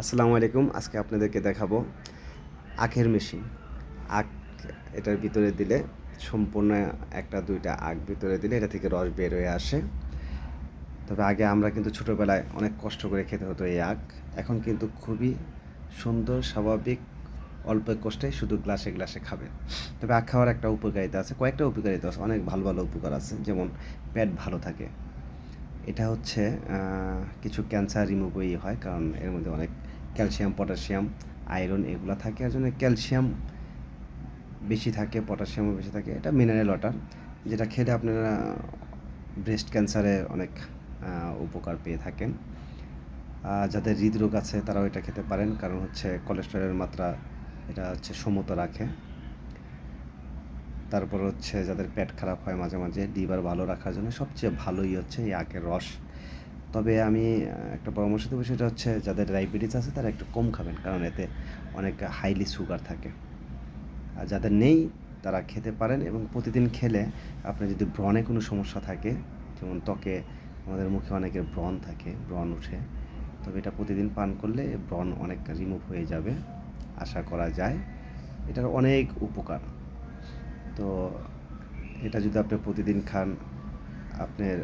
আসসালামু আলাইকুম, আজকে আপনাদেরকে দেখাবো আখের মেশিন আখ এটার ভিতরে দিলে সম্পূর্ণ একটা দুইটা আখ ভিতরে দিলে এটা থেকে রস বের হয়ে আসে। তবে আগে আমরা কিন্তু ছোটোবেলায় অনেক কষ্ট করে খেতে হতো এই আখ। এখন কিন্তু খুবই সুন্দর, স্বাভাবিক, অল্প কষ্টে শুধু গ্লাসে গ্লাসে খাবে। তবে আখ খাওয়ার একটা উপকারিতা আছে, কয়েকটা উপকারিতা আছে, অনেক ভালো ভালো উপকার আছে। যেমন পেট ভালো থাকে এটা হচ্ছে কিছু ক্যান্সার রিমুভই হয়, কারণ এর মধ্যে অনেক ক্যালসিয়াম পটাশিয়াম আয়রন এগুলো থাকে আর জন্য ক্যালসিয়াম বেশি থাকে পটাশিয়ামও বেশি থাকে। এটা মিনারেল ওয়াটার যেটা খেলে আপনারা ব্রেস্ট ক্যান্সারে অনেক উপকার পেয়ে থাকেন। যাদের হৃদরোগ আছে তারাও এটা খেতে পারেন, কারণ হচ্ছে কোলেস্টেরলের মাত্রা এটা হচ্ছে সমতা রাখে। তারপর হচ্ছে যাদের পেট খারাপ হয় মাঝে মাঝে লিভার ভালো রাখার জন্য সবচেয়ে ভালোই হচ্ছে এই আখের রস। তবে আমি একটা পরামর্শ দেবো সেটা হচ্ছে যাদের ডায়াবেটিস আছে তারা একটু কম খাবেন কারণ এতে অনেক হাইলি সুগার থাকে। আর যাদের নেই তারা খেতে পারেন এবং প্রতিদিন খেলে আপনার যদি ব্রণে কোনো সমস্যা থাকে, যেমন ত্বকে আমাদের মুখে অনেকের ব্রণ থাকে, ব্রণ উঠে তবে এটা প্রতিদিন পান করলে ব্রণ অনেক রিমুভ হয়ে যাবে, আশা করা যায়। এটার অনেক উপকার। তো এটা যদি আপনি প্রতিদিন খান আপনার